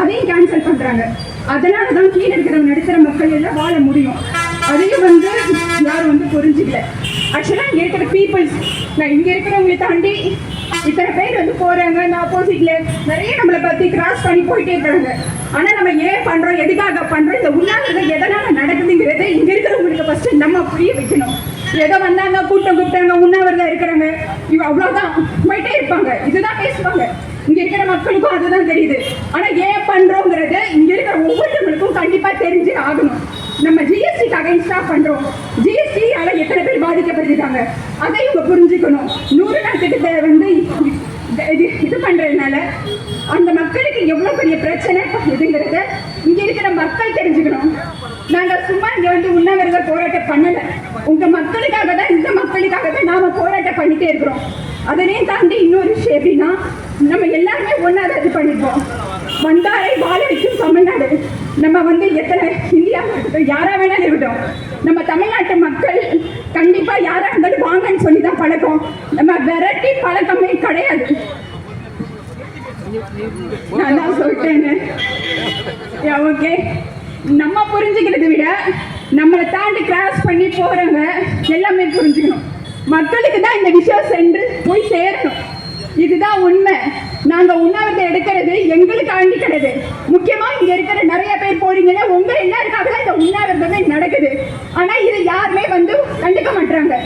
அதையும் கேன்சல் பண்றாங்க. அதனால தான் கீழே இருக்கிற நடுத்தர மக்கள் எல்லாம் வாழ முடியும். அதையும் வந்து யாரும் வந்து புரிஞ்சுக்கல. ஆக்சுவலாக இங்கே இருக்கிற பீப்புள்ஸ் நான் இங்கே இருக்கிறவங்களை தாண்டி இத்தனை பேர் வந்து போறாங்க. இந்த ஆப்போசிட்ல நிறைய நம்மளை பத்தி கிராஸ் பண்ணி போயிட்டே இருக்காங்க. ஆனா நம்ம ஏன் பண்றோம் எதுக்காக பண்றோம் இந்த உண்ணாவிரதம் எதனால நடக்குதுங்கிறது இங்க இருக்கிறவங்களுக்கு ஃபர்ஸ்ட் நம்ம புரிய வைக்கணும். ஏதோ வந்தாங்க கூட்டம் கூப்பிட்டாங்க உண்ணாவிரதம் இருக்கிறாங்க இவ அவ்வளவுதான் போயிட்டே இருப்பாங்க. இங்க இருக்கிற மக்களுக்கும் அதுதான் தெரியுது. ஆனா ஏன் பண்றோங்கிறது இங்க இருக்கிற ஒவ்வொருத்தவங்களுக்கும் கண்டிப்பா தெரிஞ்சு ஆகணும். நம்ம ஜிஎஸ்டிக்கு அகைன்ஸ்டா பண்றோம். ஜிஎஸ்டியால எத்தனை பேர் பாதிக்கப்பட்டிருக்காங்க? அதை இவங்க புரிஞ்சுக்கணும். நூறு நாள் திட்டத்தை வந்து இது- இது பண்றதுனால அந்த மக்களுக்கு எவ்வளவு பெரிய பிரச்சனை? இதுங்கிறத இங்க இருக்கிற மக்கள் தெரிஞ்சுக்கணும். நாங்க சும்மா இங்க வந்து உண்ணாவிரத போராட்டம் பண்ணல. உங்க மக்களுக்காக தான் இந்த மக்களுக்காக தான் நாம போராட்டம் பண்ணிட்டே இருக்கிறோம். அதனையும் தாண்டி இன்னொரு விஷயம் எப்படின்னா நம்ம எல்லாருமே ஒன்றா இது பண்ணிப்போம் வந்தாரை வாழ வைக்கும் தமிழ்நாடு. நம்ம வந்து எத்தனை இந்தியா இருக்கட்டும் யாராக வேணாலும் இருக்கட்டும். நம்ம தமிழ்நாட்டு மக்கள் கண்டிப்பாக யாராக இருந்தாலும் வாங்கன்னு சொல்லி தான் பழக்கம். நம்ம வெரைட்டி பழக்கமே கிடையாது. நான் தான் சொல்லிட்டேங்க ஓகே நம்ம புரிஞ்சுக்கிறத விட நம்மளை தாண்டி கிராஸ் பண்ணி போகிறவங்க எல்லாமே புரிஞ்சுக்கணும். மக்களுக்கு தான் இந்த விஷயம் சென்று போய் சேரணும். இதுதான் உண்மை. நாங்க உண்ணாவிரதம் எடுக்கிறது எங்களுக்காண்டி கிடையாது முக்கியமா இங்க இருக்கிற நிறைய பேர் போறீங்கன்னா உங்க எல்லாருக்காக தான் இந்த உண்ணாவிரதமே நடக்குது. ஆனா இது யாருமே வந்து கண்டுக்க மாட்டாங்க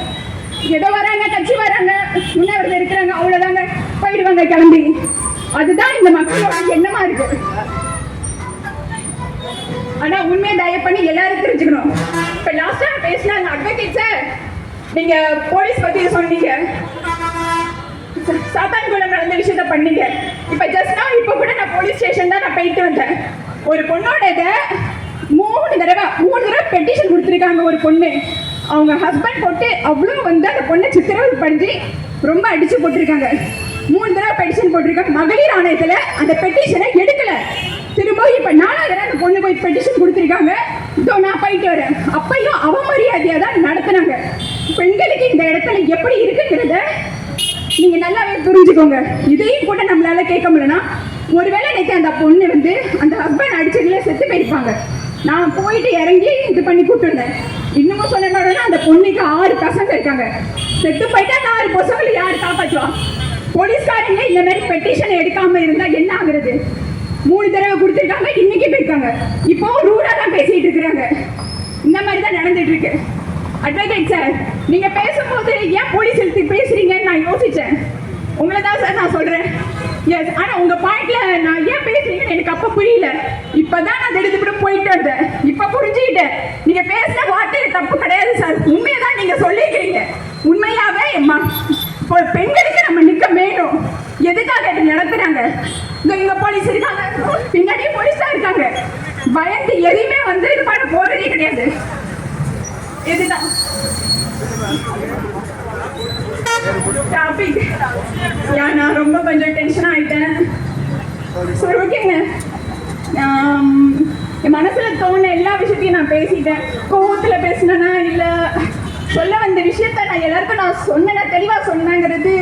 ஏதோ வராங்க கட்சி வராங்க உண்ணாவிரதம் இருக்கிறாங்க அவ்வளவுதாங்க. போயிடுவாங்க கிளம்பி. அதுதான் இந்த மக்களோட எண்ணமா இருக்கு. ஆனா உண்மையை தயவு பண்ணி எல்லாரும் தெரிஞ்சுக்கணும். இப்ப லாஸ்டா பேசினாங்க அட்வொகேட் சார் நீங்க போலீஸ் பத்தி சொன்னீங்க. சாத்தான்குளம் நடந்த விஷயத்த பண்ணீங்க இப்ப ஜஸ்ட் நான் இப்ப கூட நான் போலீஸ் ஸ்டேஷன் தான் நான் போயிட்டு வந்தேன். ஒரு பொண்ணோட இதை மூணு தடவை மூணு தடவை பெட்டிஷன் கொடுத்துருக்காங்க ஒரு பொண்ணு. அவங்க ஹஸ்பண்ட் போட்டு அவ்வளோ வந்து அந்த பொண்ணை சித்திரவதை பண்ணி ரொம்ப அடிச்சு போட்டிருக்காங்க. மூணு தடவை பெட்டிஷன் போட்டிருக்காங்க. மகளிர் ஆணையத்தில் அந்த பெட்டிஷனை எடுக்கல. திரும்ப இப்ப நாலாவது தடவை அந்த பொண்ணு போய் பெட்டிஷன் கொடுத்துருக்காங்க. இதோ நான் போயிட்டு வரேன். அப்பையும் அவமரியாதையாக தான் நடத்துனாங்க. பெண்களுக்கு இந்த இடத்துல எப்படி இருக்குங்கிறத நீங்க நல்லாவே புரிஞ்சுக்கோங்க. இதையும் கூட நம்மளால கேட்க முடியலன்னா ஒருவேளை இன்னைக்கு அந்த பொண்ணு வந்து அந்த ஹஸ்பண்ட் அடிச்சதுல செத்து போயிருப்பாங்க. நான் போயிட்டு இறங்கி இது பண்ணி கூப்பிட்டுருந்தேன் இன்னமும் சொல்ல அந்த பொண்ணுக்கு ஆறு பசங்க இருக்காங்க. செத்து போயிட்டா அந்த ஆறு பசங்களை யார் காப்பாற்றுவா போலீஸ்காரங்க இந்த மாதிரி பெட்டிஷன் எடுக்காம இருந்தா என்ன ஆகுறது? மூணு தடவை கொடுத்துருக்காங்க இன்னைக்கு போயிருக்காங்க. இப்போ ரூடா தான் பேசிட்டு இருக்கிறாங்க. இந்த மாதிரி தான் நடந்துட்டு இருக்கு. அட்வொகேட் சார் நீங்க பேசும்போது ஏன் போலீஸ் எழுத்து பேசுறீங்கன்னு நான் யோசிச்சேன். உங்களை தான் சார் நான் சொல்றேன். எஸ் ஆனா உங்க பாயிண்ட்ல நான் ஏன் பேசுறீங்கன்னு எனக்கு அப்ப புரியல. இப்பதான் நான் எடுத்துட்டு போயிட்டு வந்தேன் இப்ப புரிஞ்சுக்கிட்டேன். நீங்க பேசுன வார்த்தை தப்பு கிடையாது சார் உண்மையை தான் நீங்க சொல்லிக்கிறீங்க உண்மையாவே இப்போ பெண்களுக்கு நம்ம நிக்க வேணும். எதுக்காக நடத்துறாங்க? இந்த இங்க போலீஸ் இருக்காங்க. பின்னாடியே போலீஸா இருக்காங்க. பயந்து எதையுமே வந்து இது பண்ண போறதே கிடையாது. இதுதான் டாபிக் யா நான் ரொம்ப கொஞ்சம் டென்ஷன் ஆயிட்டேன். சரி ஓகேங்க என் மனசுல தோண எல்லா விஷயத்தையும் நான் பேசிட்டேன். கோவத்துல பேசினேனா இல்ல சொல்ல வந்த விஷயத்த நான் எல்லாருக்கும் நான் சொன்னேன்னா தெளிவா சொன்னேங்கிறது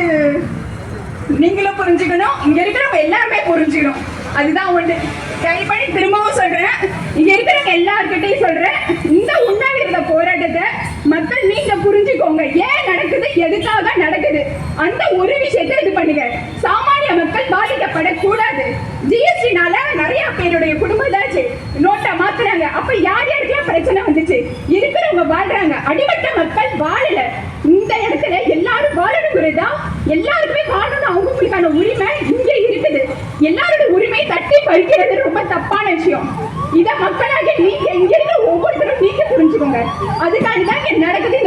நீங்களும் புரிஞ்சுக்கணும். இங்க இருக்கிறவங்க எல்லாருமே புரிஞ்சுக்கணும். அதுதான் ஒண்ணு கைப்படி திரும்பவும் சொல்றேன். இங்க இருக்கிறவங்க எல்லார்கிட்டையும் சொல்றேன் இந்த உண்ணாவிரத போராட்டத்தை மக்கள் நீங்க புரிஞ்சுக்கோங்க ஏன் நடக்குது எதுக்காக நடக்குது அந்த ஒரு விஷயத்தை இது பண்ணுங்க. சாமானிய மக்கள் பாதிக்கப்படக்கூடாது. ஜிஎஸ்டினால நிறைய பேருடைய குடும்பம் இதாச்சு. நோட்டை மாத்துறாங்க. அப்ப யார் யாருக்கெல்லாம் பிரச்சனை வந்துச்சு? இருக்கிறவங்க வாழ்றாங்க. அடிமட்ட மக்கள் வாழல. இந்த இடத்துல எல்லாரும் வாழணுங்கிறதா எல்லாருக்குமே வாழணும் அவங்களுக்கான உரிமை இங்க இருக்குது. எல்லாரோட உரிமை தட்டி பறிக்கிறது ரொம்ப தப்பான விஷயம். இத மக்களாக நீங்க இங்க ஒவ்வொருத்தரும் நீங்க புரிஞ்சுக்கோங்க. அதுக்காக தான் நடக்குது நடக்குது